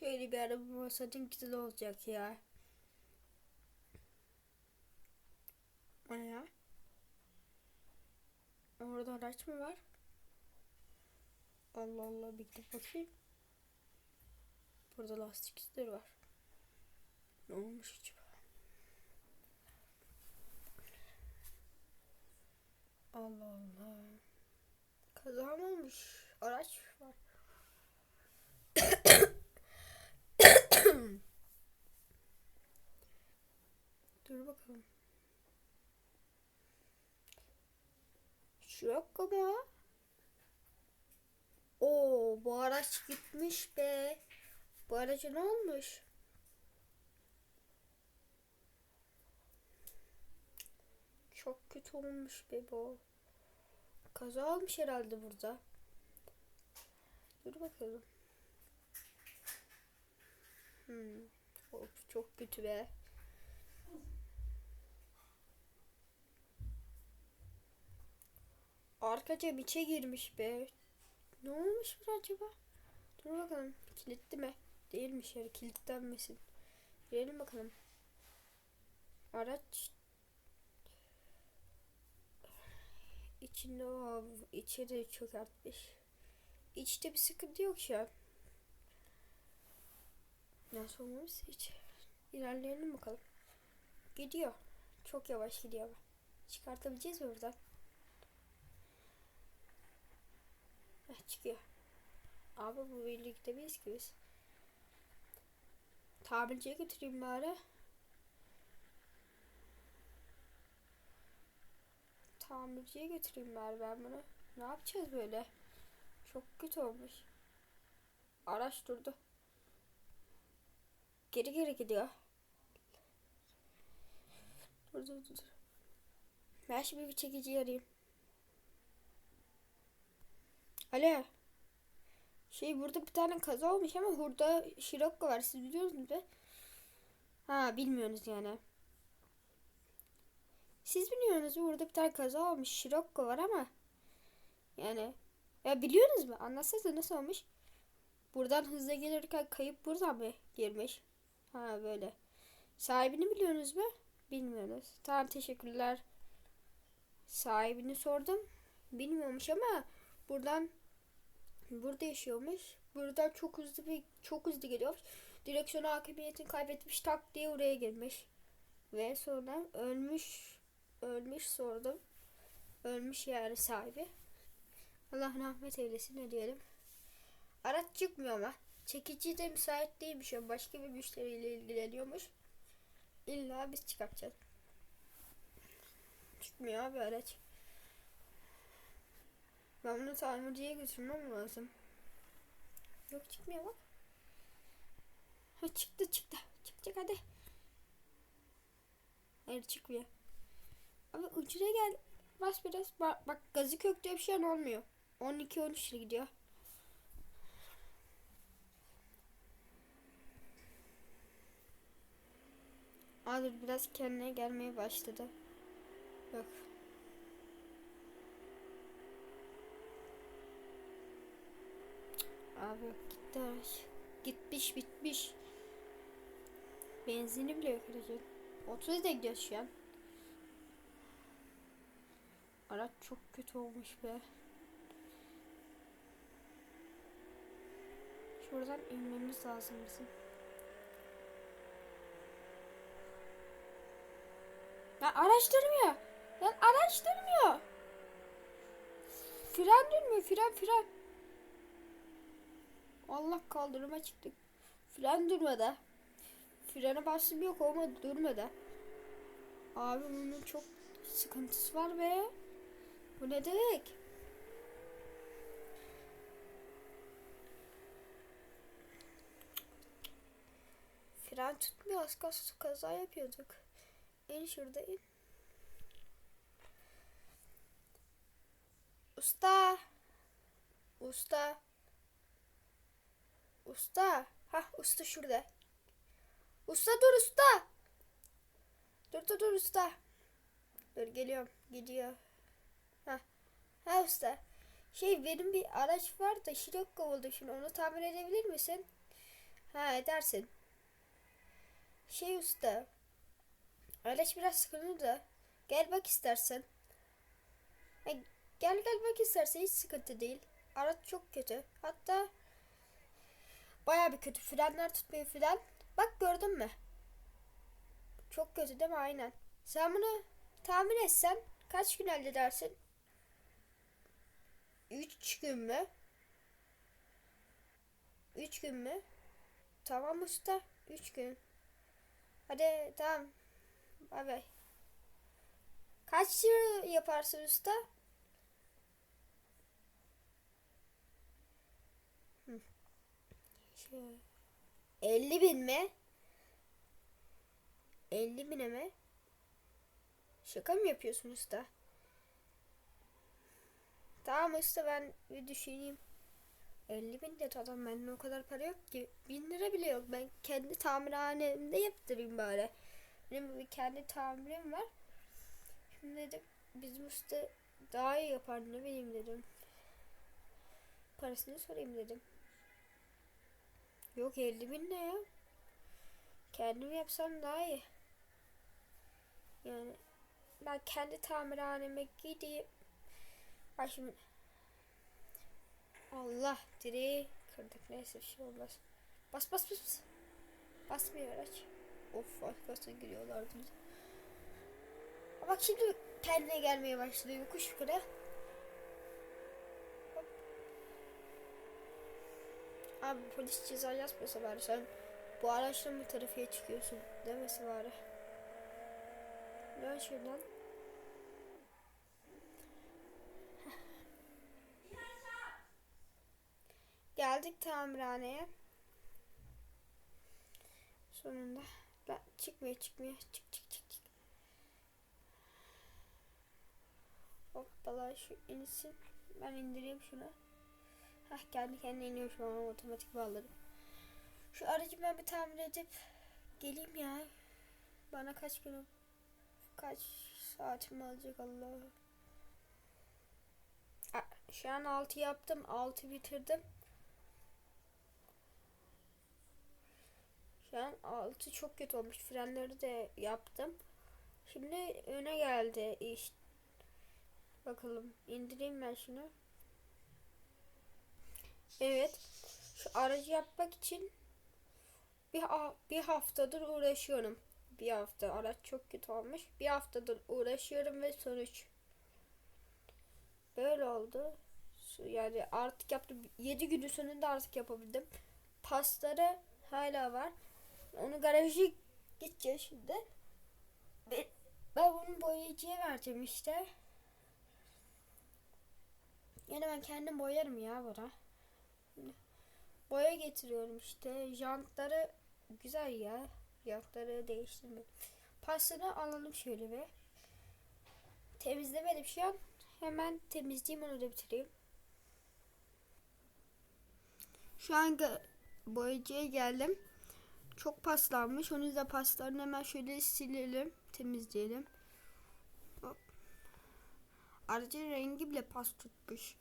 Şöyle bir araba olsaydım güzel olacak ya. Ne ya? Orada araç mı var? Allah Allah bir gidip bakayım. Burada lastik izleri var. Ne olmuş acaba? Allah Allah. Kaza mı olmuş? Araç var. Dur bakalım. Şu yok ama. Oo, bu araç gitmiş be. Bu araca ne olmuş? Çok kötü olmuş be bu. Kaza olmuş herhalde burada. Dur bakalım. Hmm. Of, çok kötü be. Arka cam içe girmiş be. Ne olmuş bu acaba? Dur bakalım. Kilitli mi? Değilmiş yani kilitlenmesin. Girelim bakalım. Araç içinde o içeri çökertmiş. İçte bir sıkıntı yok şu an. Nasıl olmuş hiç. İlerleyelim bakalım. Gidiyor. Çok yavaş gidiyor. Çıkartabileceğiz mi buradan? Heh, çıkıyor. Abi bu birlikte gidemeyiz ki biz. Tamirciye götüreyim bari. Tamirciye götüreyim bari ben bunu. Ne yapacağız böyle? Çok kötü olmuş. Araç durdu. Geri geri gidiyor. Dur dur dur. Ben şimdi bir çekici arayayım. Alo. Şey burada bir tane kaza olmuş ama burada Scirocco var. Siz biliyor musunuz be? Ha bilmiyorsunuz yani. Siz biliyorsunuz burada bir tane kaza olmuş. Scirocco var ama yani ya biliyorsunuz mu? Anlatsanıza nasıl olmuş? Buradan hızla gelirken kayıp buradan mı girmiş? Ha böyle. Sahibini biliyorsunuz mu? Bilmiyorsunuz. Tamam teşekkürler. Sahibini sordum. Bilmiyormuş ama buradan burada yaşıyormuş. Buradan çok hızlı bir çok hızlı geliyormuş. Direksiyon hakimiyetini kaybetmiş tak diye oraya girmiş. Ve sonra ölmüş ölmüş sordum. Ölmüş yani sahibi. Allah rahmet eylesin ne diyelim. Araç çıkmıyor ama. Çekici de müsait değilmiş. o Başka bir müşteriyle ilgileniyormuş. İlla biz çıkartacağız. Çıkmıyor abi araç. Ben bunu tamirciye götürmem lazım. Yok çıkmıyor bak. Ha çıktı çıktı. Çıkacak hadi. Hayır çıkmıyor. Abi ucuna gel. Bas biraz. Bak, bak gazı kökte bir şey olmuyor. 12-13 lira gidiyor. Abi biraz kendine gelmeye başladı. Yok. Abi gitti. Gitmiş bitmiş. Benzini bile yok aracın. 30 da gidiyor şu. Araç çok kötü olmuş be. Şuradan inmemiz lazım bizim. Durmuyor. Lan araç durmuyor. Fren durmuyor. Fren fren. Allah kaldırıma çıktık. Fren durmadı. Frene bastım yok olmadı durmadı. Abi bunun çok sıkıntısı var be. Bu ne demek? Fren tutmuyor az kaza yapıyorduk. İn şurada in. Usta. Usta. Usta. Ha usta şurada. Usta dur usta. Dur dur dur usta. Dur geliyorum. Gidiyor. Ha. Ha usta. Şey benim bir araç var da şirok kovuldu şimdi onu tamir edebilir misin? Ha edersin. Şey usta. Araç biraz sıkıntı da. Gel bak istersen. Ha, gel gel bak istersen hiç sıkıntı değil. Araç çok kötü. Hatta baya bir kötü. Frenler tutmuyor fren. Bak gördün mü? Çok kötü değil mi? Aynen. Sen bunu tamir etsen kaç gün elde edersin? 3 gün mü? 3 gün mü? Tamam usta. 3 gün. Hadi tamam. Bay bay. Kaç lira yaparsın usta? Hı. Şey, 50 bin mi? 50 bine mi? Şaka mı yapıyorsun usta? Tamam usta ben bir düşüneyim. 50 bin de adam bende o kadar para yok ki. Bin lira bile yok. Ben kendi tamirhanemde yaptırayım bari. Benim kendi tamirim var. Şimdi dedim bizim usta daha iyi yapar ne bileyim dedim. Parasını sorayım dedim. Yok 50 bin ne ya? Kendim yapsam daha iyi. Yani ben kendi tamirhaneme gideyim. Ay şimdi Allah direği kırdık neyse bir şey olmaz. Bas bas bas. bas. Basmıyor araç. Of arkasına giriyorlardı. Bak şimdi kendine gelmeye başladı yokuş yukarı. Abi polis ceza yazmasa bari sen bu araçla mı trafiğe çıkıyorsun demesi bari. Dön şuradan. Geldik tamirhaneye. Sonunda. Çıkmıyor çıkmıyor. Çık çık çık çık. Hoppala şu insin. Ben indireyim şunu. Hah kendi kendine iniyor şu an otomatik bağladım. Şu aracı ben bir tamir edip geleyim ya. Bana kaç gün kaç saatimi alacak Allah. Şu an 6 yaptım. 6 bitirdim. An altı çok kötü olmuş. Frenleri de yaptım. Şimdi öne geldi iş. Bakalım indireyim ben şunu. Evet. Şu aracı yapmak için bir, bir haftadır uğraşıyorum. Bir hafta araç çok kötü olmuş. Bir haftadır uğraşıyorum ve sonuç böyle oldu. Yani artık yaptım. 7 günün sonunda artık yapabildim. Pasları hala var. Onu garaja gideceğiz şimdi. Ben, bunu boyayıcıya vereceğim işte. Yani ben kendim boyarım ya buna. Boya getiriyorum işte. Jantları güzel ya. Jantları değiştirme. Pasını alalım şöyle bir. Temizlemedim şu an. Hemen temizleyeyim onu da bitireyim. Şu an boyacıya geldim. Çok paslanmış. Onun yüzden paslarını hemen şöyle silelim. Temizleyelim. Hop. Aracın rengi bile pas tutmuş.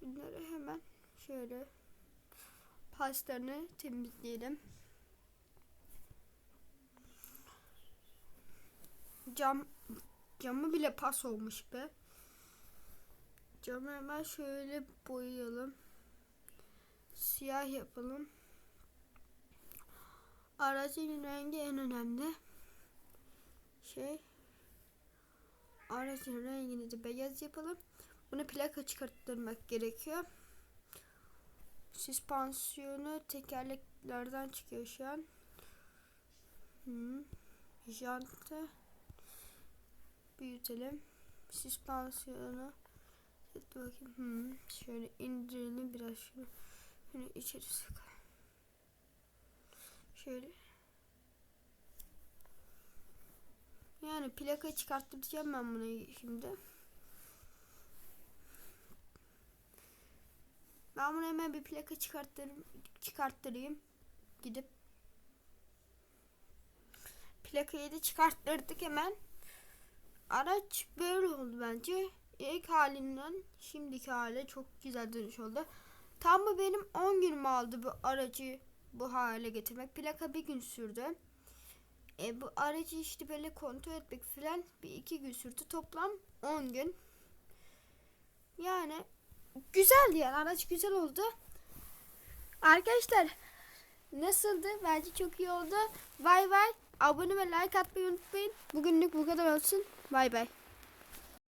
Şunları hemen şöyle paslarını temizleyelim. Cam camı bile pas olmuş be. Camı hemen şöyle boyayalım. Siyah yapalım. Aracın rengi en önemli şey. Aracın rengini de beyaz yapalım. Bunu plaka çıkarttırmak gerekiyor. Süspansiyonu tekerleklerden çıkıyor şu an. Hmm. Jantı büyütelim. Süspansiyonu bakayım. Hmm. Şöyle indirelim biraz şunu. Şunu içeri sıkalım. Şöyle. Yani plaka çıkarttıracağım ben bunu şimdi. Ben bunu hemen bir plaka çıkarttırayım, çıkarttırayım. Gidip plakayı da çıkarttırdık hemen. Araç böyle oldu bence. İlk halinden şimdiki hale çok güzel dönüş oldu. Tam bu benim 10 günüm aldı bu aracı bu hale getirmek. Plaka bir gün sürdü. E, bu aracı işte böyle kontrol etmek filan bir iki gün sürdü. Toplam 10 gün. Yani güzeldi yani araç güzel oldu. Arkadaşlar nasıldı? Bence çok iyi oldu. Bay bay. Abone ve like atmayı unutmayın. Bugünlük bu kadar olsun. Bay bay.